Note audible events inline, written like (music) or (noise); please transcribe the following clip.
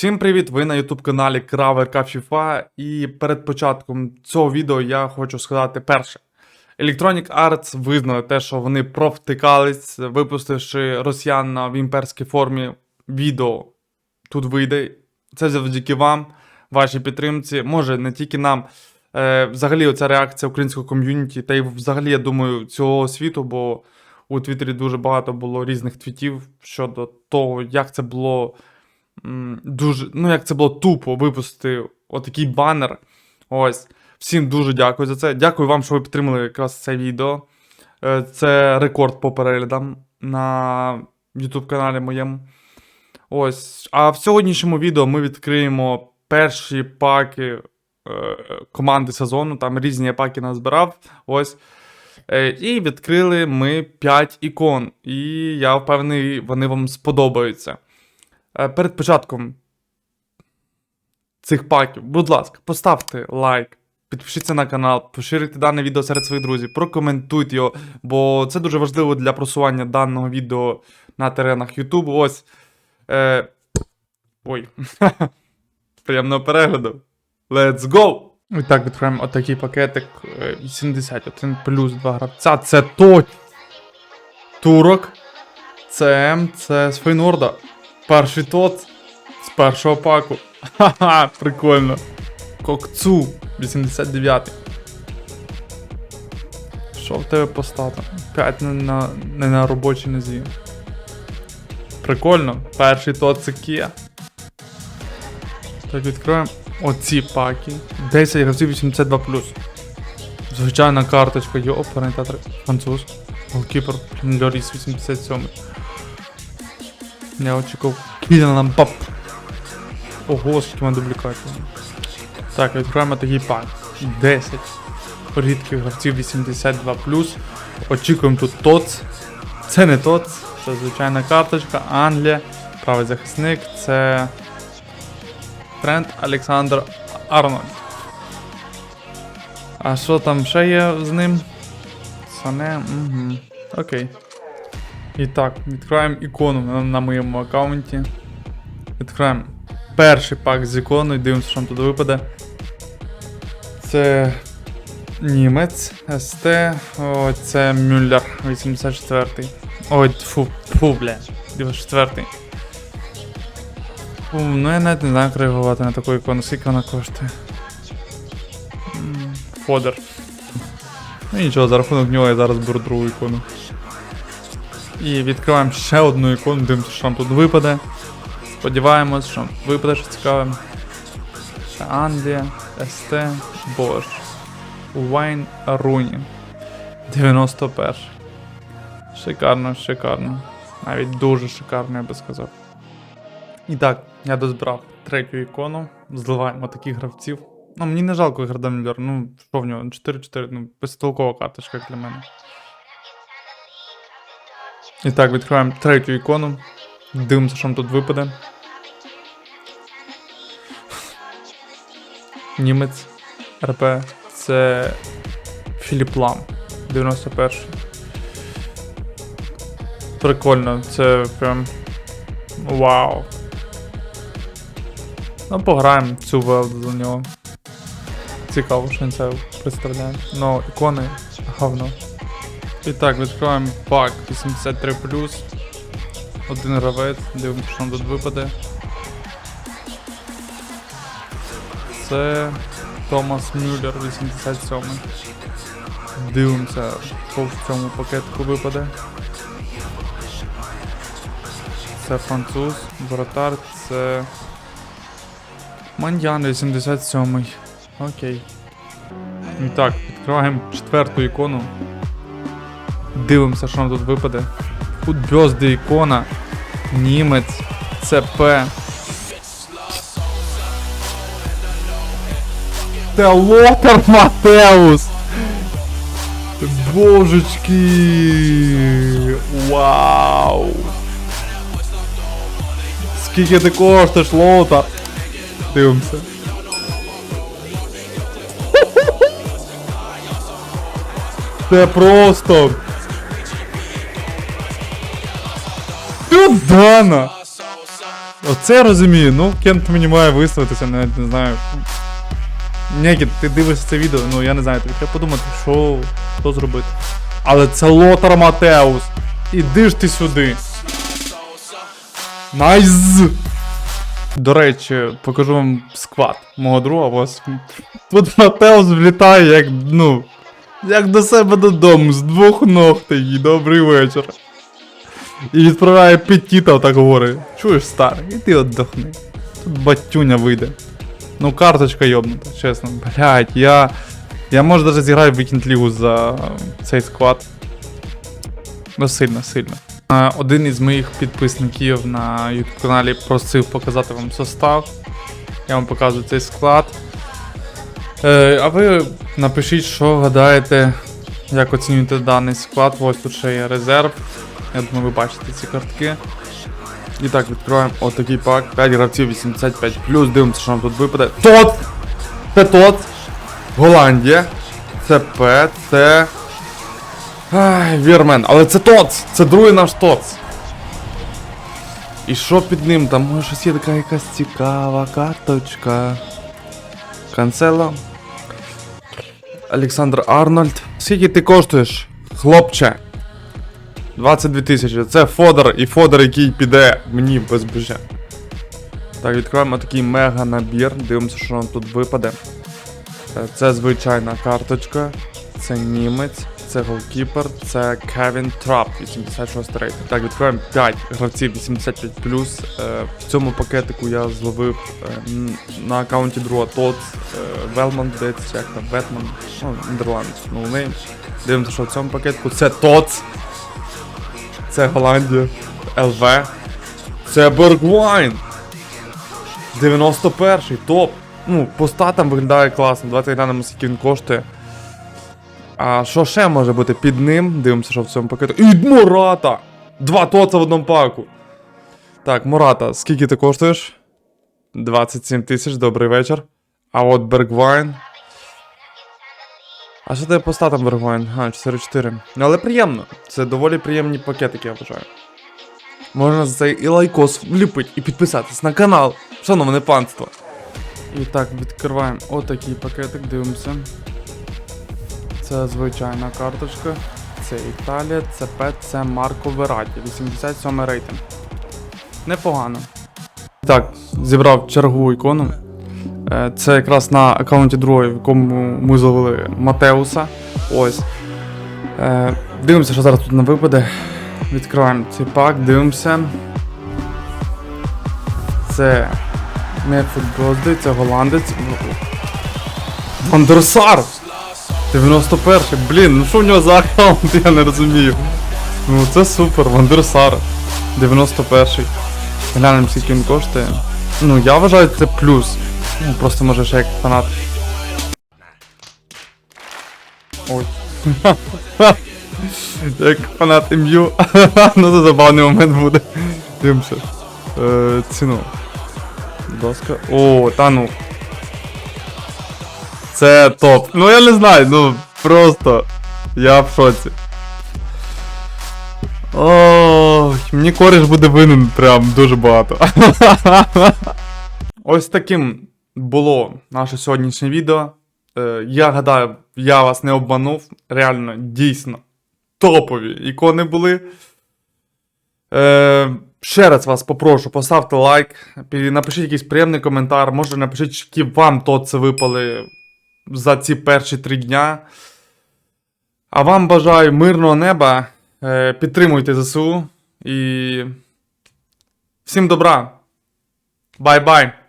Всім привіт! Ви на YouTube каналі Кравер FIFA і перед початком цього відео я хочу сказати перше. Electronic Arts визнали те, що вони провтикались, випустивши росіян в імперській формі відео. Тут вийде. Це завдяки вам, вашій підтримці. Може, не тільки нам. Е, взагалі, оця реакція українського ком'юніті, та й взагалі, я думаю, цього світу, бо у Твіттері дуже багато було різних твітів щодо того, як це було дуже, ну як це було тупо випустити отакий банер. Ось. Всім дуже дякую за це. Дякую вам, що ви підтримали якраз це відео. Е, Це рекорд по переглядам на YouTube каналі моєму. Ось. А в сьогоднішньому відео ми відкриємо перші паки е, команди сезону. Там різні паки назбирав. Ось. Е, І відкрили ми 5 ікон. І я впевнений, вони вам сподобаються. Е, Перед початком цих паків, будь ласка, поставте лайк, підпишіться на канал, поширюйте дане відео серед своїх друзів, прокоментуйте його, бо це дуже важливо для просування даного відео на теренах YouTube. Ось. Е... Ой. (laughs) Приємного перегляду. Let's go! І так, відкриємо отакий пакетик е, 81 плюс 2 гравця. Це то. Турок. Це це з Фейнорда. Перший тот з першого паку. Ха-ха, прикольно. Кокцу 89. Що в тебе по статам? 5 не на, не на робочій нозі. Прикольно. Перший тот це Kia. Так, відкроємо оці паки. 10 гравців 82 Звичайна карточка, йопаний театр француз. Голкіпер Льоріс 87. Я очікував Кіліан Мбап. Ого, скільки мене дублікатів. Так, відкриваємо такий пак. 10 рідких гравців 82 Очікуємо тут ТОЦ. Це не ТОЦ, це звичайна карточка, Англія, правий захисник, це Трент Олександр Арнольд. А що там ще є з ним? Сане. Угу. Окей. І так, відкриваємо ікону на, на моєму аккаунті. Відкриваємо перший пак з іконою, дивимося, що там тут випаде. Це німець, СТ, о, це Мюллер 84-й. Ой, фу, фу, бля, 94-й. Фу, ну я навіть не знаю, як реагувати на таку ікону, скільки вона коштує. Фодер. Ну нічого, за рахунок нього я зараз беру другу ікону. І відкриваємо ще одну ікону, дивимося, що нам тут випаде. Сподіваємось, що випаде щось цікаве. Це Англія, СТ, Бош. Уайн Руні. 91. Шикарно, шикарно. Навіть дуже шикарно, я би сказав. І так, я дозбрав третю ікону. Зливаємо таких гравців. Ну, мені не жалко Герда Мюллер. Ну, що в нього? 4-4, ну, безтолкова карточка для мене. І так, відкриваємо третю ікону. Дивимося, що нам тут випаде. Німець РП. Це Філіп Лам. 91. Прикольно, це прям. Вау. Ну, пограємо цю велду за нього. Цікаво, що він це представляє. Ну, ікони говно. І так, відкриваємо пак 83. Один гравець, дивимося, що нам тут випаде. Це Томас Мюллер 87. Дивимося, що в цьому пакетку випаде. Це француз, воротар, це. Мандян 87. Окей. І так, відкриваємо четверту ікону. Дивимося, що нам тут випаде. Футбьозди ікона. Німець. ЦП. Це Матеус! Божечки! Вау! Скільки ти коштуєш, Лотар? Дивимося. Це просто. Дана! Оце я розумію. Ну, Кент мені має виставитися, навіть не знаю. Нікі, ти дивишся це відео, ну я не знаю, тобі треба подумати, що, що зробити. Але це Лотар Матеус. Іди ж ти сюди. Найз! До речі, покажу вам склад мого друга. Ось. Тут Матеус влітає, як, ну, як до себе додому, з двох ног такий, добрий вечір. І відправляє петіта так говорить. Чуєш, старий, іди отдохни. Тут батюня вийде. Ну, карточка йобнута, чесно. Блять, я. Я може даже зіграю Вікінд Лігу за цей склад. Ну, сильно, сильно. Один із моїх підписників на YouTube каналі просив показати вам состав. Я вам показую цей склад. Е, а ви напишіть, що гадаєте, як оцінюєте даний склад. Ось тут ще є резерв. Я думаю, ви бачите ці картки. І так, відкриваємо отакий пак. 5 гравців 85 плюс Дивимося, що нам тут випаде. Тот! Це тот! Голландія. Це П, це. Ай, Вірмен. Але це ТОЦ! Це другий наш ТОЦ. І що під ним? Там може щось є така якась цікава карточка. Канцело. Олександр Арнольд. Скільки ти коштуєш? Хлопче. 22 тисячі. Це Фодор і Фодор, який піде мені без бюджет. Так, відкриваємо такий мега набір. Дивимося, що нам тут випаде. Е, Це звичайна карточка. Це німець, це голкіпер, це Кевін Трап, 86 рейтинг. Так, відкриваємо 5 гравців 85 Е, В цьому пакетику я зловив е, на аккаунті друга Тот, Велман, здається, як там, Ветман, ну, Нідерланд, ноунейм. Дивимося, що в цьому пакетику це Тот. Це Голландія. ЛВ. Це Бергвайн. 91-й, топ. Ну, по статам виглядає класно. Давайте глянемо, скільки він коштує. А що ще може бути під ним? Дивимося, що в цьому пакету. І Мурата! Два тоца в одному паку. Так, Мурата, скільки ти коштуєш? 27 тисяч, добрий вечір. А от Бергвайн. А що тебе по статам Бергвайн? А, 4-4. Ну, але приємно. Це доволі приємні пакетики, я вважаю. Можна за цей і лайкос вліпить і підписатись на канал. Шановне панство. І так, відкриваємо отакий пакетик, дивимося. Це звичайна карточка. Це Італія, це П, це Марко Вераті, 87 рейтинг. Непогано. Так, зібрав чергову ікону. Е, Це якраз на аккаунті другої, в якому ми зловили Матеуса. Ось. Е, Дивимося, що зараз тут нам випаде. Відкриваємо цей пак, дивимося. Це не футболди, це голландець. Вандерсар! 91 й блін, ну що в нього за аккаунт, я не розумію. Ну це супер, Вандерсар. 91-й. Глянемо, скільки він коштує. Ну, я вважаю, це плюс. Ну, просто може ще як фанат. Ой. (laughs) як фанат МЮ. (laughs) ну це забавний момент буде. Дивимося. Е, ціну. Будь ласка. О, та ну. Це топ. Ну я не знаю, ну просто. Я в шоці. Ой, мені кореш буде винен прям дуже багато. (laughs) Ось таким було наше сьогоднішнє відео. Е, я гадаю, я вас не обманув. Реально, дійсно, топові ікони були. Е, ще раз вас попрошу, поставте лайк, напишіть якийсь приємний коментар, може напишіть, які вам то це випали за ці перші три дня. А вам бажаю мирного неба. Е, підтримуйте ЗСУ і всім добра. Бай-бай!